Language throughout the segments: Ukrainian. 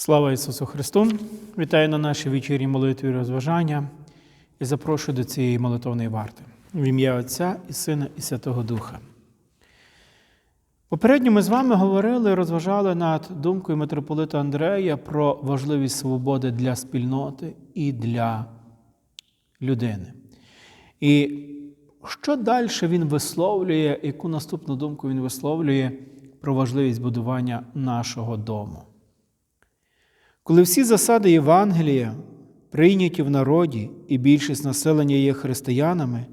Слава Ісусу Христу! Вітаю на нашій вечірній молитві розважання і запрошую до цієї молитовної варти в ім'я Отця і Сина і Святого Духа. Попередньо ми з вами говорили, розважали над думкою митрополита Андрея про важливість свободи для спільноти і для людини. І що далі він висловлює, яку наступну думку він висловлює про важливість будування нашого дому? Коли всі засади Євангелія прийняті в народі і більшість населення є християнами,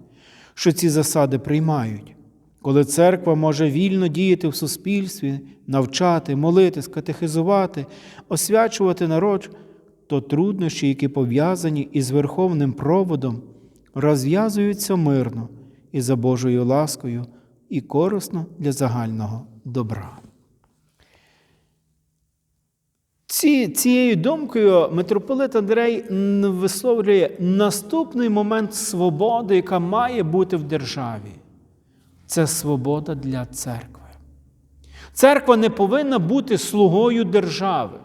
що ці засади приймають, коли церква може вільно діяти в суспільстві, навчати, молитись, катехизувати, освячувати народ, то труднощі, які пов'язані із верховним проводом, розв'язуються мирно і за Божою ласкою, і корисно для загального добра. Ці, Цією думкою митрополит Андрей висловлює наступний момент свободи, яка має бути в державі. Це свобода для церкви. Церква не повинна бути слугою держави.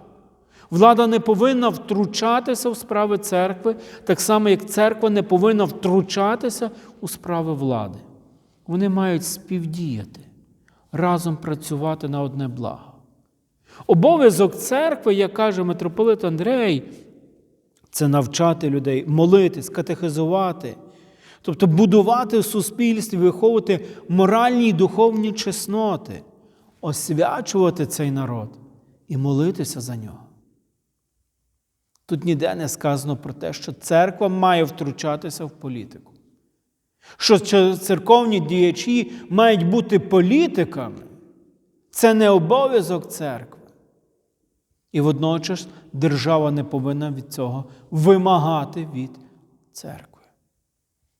Влада не повинна втручатися в справи церкви, так само, як церква не повинна втручатися у справи влади. Вони мають співдіяти, разом працювати на одне благо. Обов'язок церкви, як каже митрополит Андрей, це навчати людей, молитись, катехизувати, тобто будувати в суспільстві, виховувати моральні і духовні чесноти, освячувати цей народ і молитися за нього. Тут ніде не сказано про те, що церква має втручатися в політику, що церковні діячі мають бути політиками. Це не обов'язок церкви. І водночас держава не повинна від цього вимагати від церкви.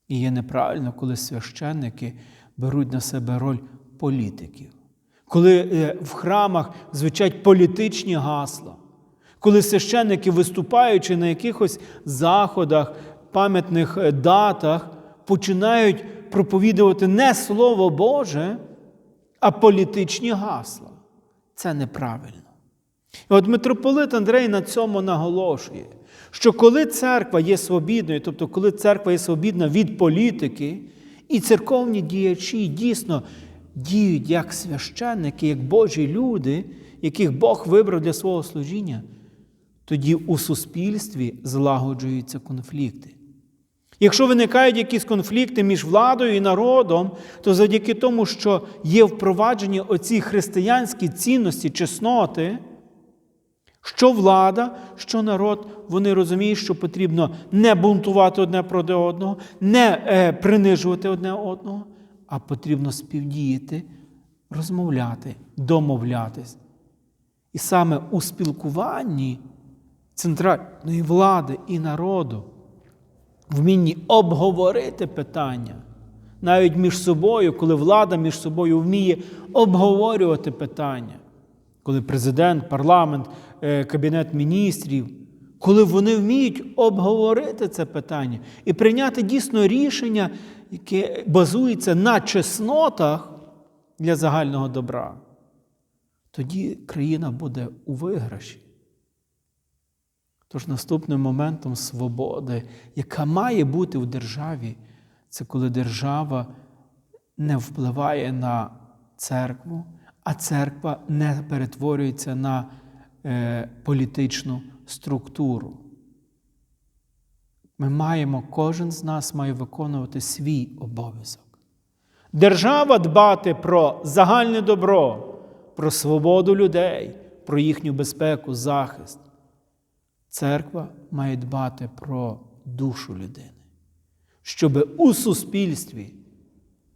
І є неправильно, коли священники беруть на себе роль політиків, коли в храмах звучать політичні гасла, коли священники, виступаючи на якихось заходах, пам'ятних датах, починають проповідувати не Слово Боже, а політичні гасла. Це неправильно. І от митрополит Андрей на цьому наголошує, що коли церква є свобідною, тобто коли церква є свобідна від політики, і церковні діячі дійсно діють як священники, як Божі люди, яких Бог вибрав для свого служіння, тоді у суспільстві злагоджуються конфлікти. Якщо виникають якісь конфлікти між владою і народом, то завдяки тому, що є впроваджені оці християнські цінності, чесноти, що влада, що народ, вони розуміють, що потрібно не бунтувати одне проти одного, не е, принижувати одне одного, а потрібно співдіяти, розмовляти, домовлятись. І саме у спілкуванні центральної влади і народу, вмінні обговорити питання, навіть між собою, коли влада між собою вміє обговорювати питання коли президент, парламент, кабінет міністрів, коли вони вміють обговорити це питання і прийняти дійсно рішення, яке базується на чеснотах для загального добра, тоді країна буде у виграші. Тож наступним моментом свободи, яка має бути в державі, це коли держава не впливає на церкву а церква не перетворюється на е, політичну структуру. Ми маємо, кожен з нас має виконувати свій обов'язок. Держава дбати про загальне добро, про свободу людей, про їхню безпеку, захист. Церква має дбати про душу людини, щоб у суспільстві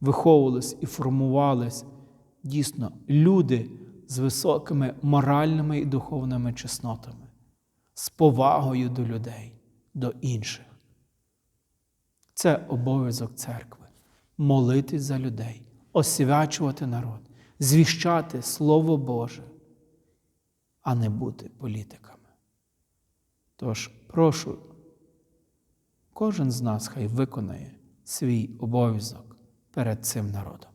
виховувались і формувались дійсно люди з високими моральними і духовними чеснотами, з повагою до людей, до інших. Це обов'язок церкви молитись за людей, освячувати народ, звіщати Слово Боже, а не бути політиками. Тож, прошу, кожен з нас хай виконає свій обов'язок перед цим народом.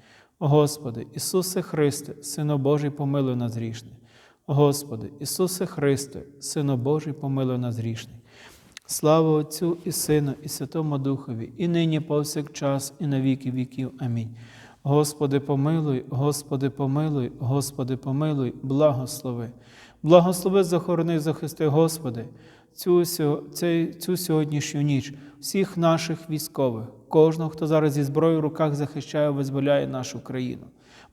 Господи, Ісусе Христе, Сину Божий, помилуй нас грішний. Господи, Ісусе Христе, Сину Божий, помилуй нас грішний. Слава Отцю і Сину, і Святому Духові, і нині повсякчас, і на віки віків. Амінь. Господи, помилуй, Господи, помилуй, Господи, помилуй, благослови. Благослови, захорони, захисти, Господи, цю, цей- цю сьогоднішню ніч, всіх наших військових, кожного, хто зараз зі зброєю в руках захищає, визволяє нашу країну.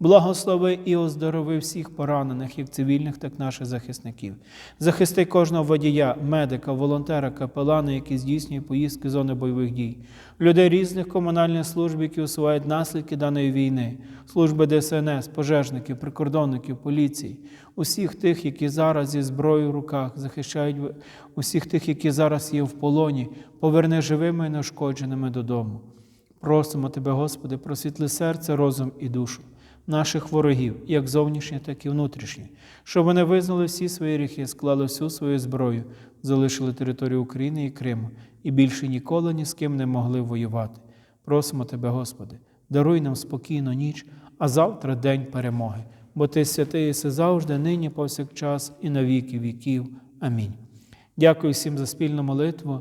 Благослови і оздорови всіх поранених, як цивільних, так і наших захисників. Захисти кожного водія, медика, волонтера, капелана, які здійснює поїздки зони бойових дій, людей різних комунальних служб, які усувають наслідки даної війни, служби ДСНС, пожежників, прикордонників, поліції, усіх тих, які зараз зі зброєю в руках захищають усіх тих, які зараз є в полоні, поверни живими і неушкодженими додому. Просимо Тебе, Господи, просвітли серце, розум і душу наших ворогів, як зовнішні, так і внутрішні, щоб вони визнали всі свої гріхи, склали всю свою зброю, залишили територію України і Криму і більше ніколи ні з ким не могли воювати. Просимо Тебе, Господи, даруй нам спокійну ніч, а завтра день перемоги, бо Ти святий єси завжди, нині, повсякчас і на віки віків. Амінь. Дякую всім за спільну молитву.